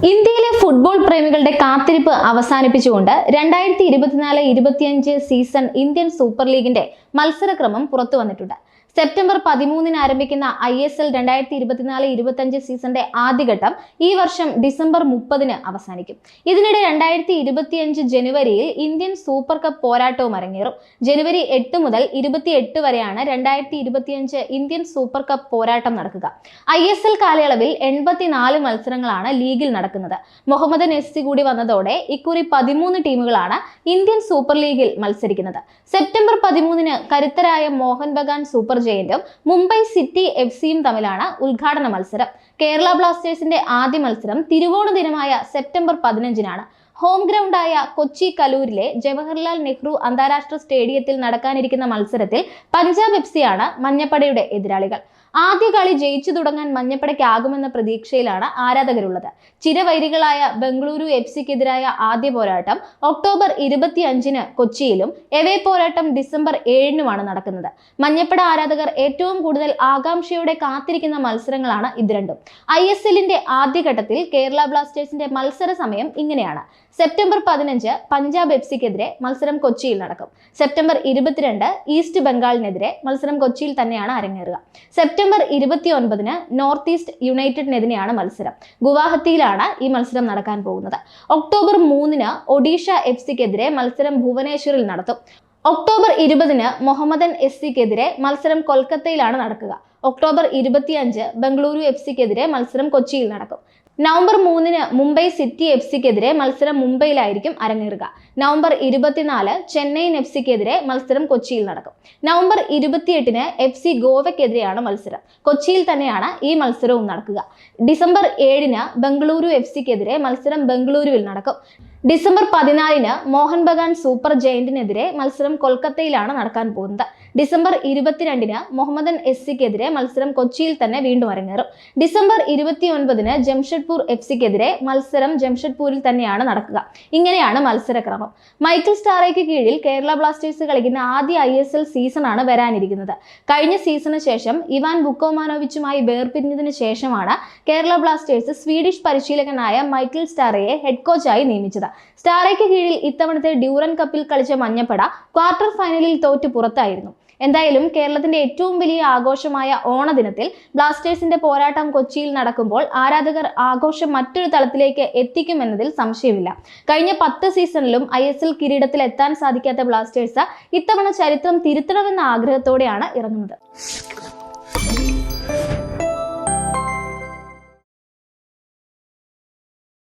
ഇന്ത്യയിലെ ഫുട്ബോൾ പ്രേമികളുടെ കാത്തിരിപ്പ് അവസാനിപ്പിച്ചുകൊണ്ട് രണ്ടായിരത്തി ഇരുപത്തിനാല് ഇരുപത്തിയഞ്ച് സീസൺ ഇന്ത്യൻ സൂപ്പർ ലീഗിന്റെ മത്സരക്രമം പുറത്തു വന്നിട്ടുണ്ട് സെപ്റ്റംബർ പതിമൂന്നിന് ആരംഭിക്കുന്ന ഐ എസ് എൽ രണ്ടായിരത്തി ഇരുപത്തിനാല് ഇരുപത്തിയഞ്ച് സീസണിന്റെ ആദ്യഘട്ടം ഈ വർഷം ഡിസംബർ മുപ്പതിന് അവസാനിക്കും. ഇതിനിടെ രണ്ടായിരത്തി ഇരുപത്തിയഞ്ച് ജനുവരിയിൽ ഇന്ത്യൻ സൂപ്പർ കപ്പ് പോരാട്ടവും അരങ്ങേറും. ജനുവരി എട്ട് മുതൽ ഇരുപത്തിയെട്ട് വരെയാണ് രണ്ടായിരത്തി ഇരുപത്തിയഞ്ച് ഇന്ത്യൻ സൂപ്പർ കപ്പ് പോരാട്ടം നടക്കുക. ഐ എസ് എൽ കാലയളവിൽ എൺപത്തിനാല് മത്സരങ്ങളാണ് ലീഗിൽ നടക്കുന്നത്. മുഹമ്മദ് നെസ്സി കൂടി വന്നതോടെ ഇക്കുറി പതിമൂന്ന് ടീമുകളാണ് ഇന്ത്യൻ സൂപ്പർ ലീഗിൽ മത്സരിക്കുന്നത്. സെപ്റ്റംബർ പതിമൂന്നിന് കരുത്തരായ മോഹൻ ബഗാൻ സൂപ്പർ ജയന്റും മുംബൈ സിറ്റി എഫ് സിയും തമ്മിലാണ് ഉദ്ഘാടന മത്സരം. കേരള ബ്ലാസ്റ്റേഴ്സിന്റെ ആദ്യ മത്സരം തിരുവോണ ദിനമായ സെപ്റ്റംബർ പതിനഞ്ചിനാണ്. ഹോം ഗ്രൗണ്ടായ കൊച്ചി കലൂരിലെ ജവഹർലാൽ നെഹ്റു അന്താരാഷ്ട്ര സ്റ്റേഡിയത്തിൽ നടക്കാനിരിക്കുന്ന മത്സരത്തിൽ പഞ്ചാബ് എഫ് സിയാണ് മഞ്ഞപ്പടയുടെ എതിരാളികൾ. ആദ്യ കളി ജയിച്ചു തുടങ്ങാൻ മഞ്ഞപ്പടയ്ക്കാകുമെന്ന പ്രതീക്ഷയിലാണ് ആരാധകരുള്ളത്. ചിരവൈരികളായ ബംഗളൂരു എഫ് സിക്കെതിരായ ആദ്യ പോരാട്ടം ഒക്ടോബർ ഇരുപത്തി അഞ്ചിന് കൊച്ചിയിലും എവേ പോരാട്ടം ഡിസംബർ ഏഴിനുമാണ് നടക്കുന്നത്. മഞ്ഞപ്പട ആരാധകർ ഏറ്റവും കൂടുതൽ ആകാംക്ഷയോടെ കാത്തിരിക്കുന്ന മത്സരങ്ങളാണ് ഇത് രണ്ടും. ഐ എസ് എല്ലിന്റെ ആദ്യഘട്ടത്തിൽ കേരള ബ്ലാസ്റ്റേഴ്സിന്റെ മത്സര സമയം ഇങ്ങനെയാണ്. സെപ്റ്റംബർ പതിനഞ്ച് പഞ്ചാബ് എഫ് സിക്കെതിരെ മത്സരം കൊച്ചിയിൽ നടക്കും. സെപ്റ്റംബർ ഇരുപത്തിരണ്ട് ഈസ്റ്റ് ബംഗാളിനെതിരെ മത്സരം കൊച്ചിയിൽ തന്നെയാണ് അരങ്ങേറുക. സെപ്റ്റംബർ ഇരുപത്തി ഒൻപതിന് നോർത്ത് ഈസ്റ്റ് യുണൈറ്റഡിനെതിരെയാണ് മത്സരം. ഗുവാഹത്തിയിലാണ് ഈ മത്സരം നടക്കാൻ പോകുന്നത്. ഒക്ടോബർ മൂന്നിന് ഒഡീഷ എഫ് സിക്കെതിരെ മത്സരം ഭുവനേശ്വറിൽ നടത്തും. ഒക്ടോബർ ഇരുപതിന് മുഹമ്മദൻ എസ് സിക്കെതിരെ മത്സരം കൊൽക്കത്തയിലാണ് നടക്കുക. ഒക്ടോബർ ഇരുപത്തിയഞ്ച് ബംഗളൂരു എഫ് സിക്കെതിരെ മത്സരം കൊച്ചിയിൽ നടക്കും. നവംബർ മൂന്നിന് മുംബൈ സിറ്റി എഫ് സിക്കെതിരെ മത്സരം മുംബൈയിലായിരിക്കും അരങ്ങേറുക. നവംബർ ഇരുപത്തിനാല് ചെന്നൈയിൻ എഫ് സിക്കെതിരെ മത്സരം കൊച്ചിയിൽ നടക്കും. നവംബർ ഇരുപത്തിയെട്ടിന് എഫ് സി ഗോവയ്ക്കെതിരെയാണ് മത്സരം. കൊച്ചിയിൽ തന്നെയാണ് ഈ മത്സരവും നടക്കുക. ഡിസംബർ ഏഴിന് ബംഗളൂരു എഫ് സിക്കെതിരെ മത്സരം ബംഗളൂരുവിൽ നടക്കും. ഡിസംബർ പതിനാലിന് മോഹൻ ബഗാൻ സൂപ്പർ ജയന്റിനെതിരെ മത്സരം കൊൽക്കത്തയിലാണ് നടക്കാൻ പോകുന്നത്. ഡിസംബർ ഇരുപത്തിരണ്ടിന് മുഹമ്മദൻ എസ് സിക്കെതിരെ മത്സരം കൊച്ചിയിൽ തന്നെ വീണ്ടും അരങ്ങേറും. ഡിസംബർ ഇരുപത്തി ഒൻപതിന് ജംഷഡ്പൂർ എഫ് സിക്കെതിരെ മത്സരം ജംഷഡ്പൂരിൽ തന്നെയാണ് നടക്കുക. ഇങ്ങനെയാണ് മത്സരക്രമം. മൈക്കിൾ സ്റ്റാറയ്ക്ക് കീഴിൽ കേരള ബ്ലാസ്റ്റേഴ്സ് കളിക്കുന്ന ആദ്യ ഐ എസ് എൽ സീസണാണ് വരാനിരിക്കുന്നത്. കഴിഞ്ഞ സീസണിന് ശേഷം ഇവാൻ ബുക്കോമാനോവിച്ചുമായി വേർപിരിഞ്ഞതിന് ശേഷമാണ് കേരള ബ്ലാസ്റ്റേഴ്സ് സ്വീഡിഷ് പരിശീലകനായ മൈക്കിൾ സ്റ്റാറയെ ഹെഡ് കോച്ചായി നിയമിച്ചത്. സ്റ്റാറയ്ക്ക് കീഴിൽ ഇത്തവണത്തെ ഡ്യൂറൻ കപ്പിൽ കളിച്ച മഞ്ഞപ്പട ക്വാർട്ടർ ഫൈനലിൽ തോറ്റ് പുറത്തായിരുന്നു. എന്തായാലും കേരളത്തിന്റെ ഏറ്റവും വലിയ ആഘോഷമായ ഓണദിനത്തിൽ ബ്ലാസ്റ്റേഴ്സിന്റെ പോരാട്ടം കൊച്ചിയിൽ നടക്കുമ്പോൾ ആരാധകർ ആഘോഷം മറ്റൊരു തലത്തിലേക്ക് എത്തിക്കുമെന്നതിൽ സംശയമില്ല. കഴിഞ്ഞ പത്ത് സീസണിലും ഐ എസ് എൽ കിരീടത്തിൽ എത്താൻ സാധിക്കാത്ത ബ്ലാസ്റ്റേഴ്സ് ഇത്തവണ ചരിത്രം തിരുത്തണമെന്ന ആഗ്രഹത്തോടെയാണ് ഇറങ്ങുന്നത്.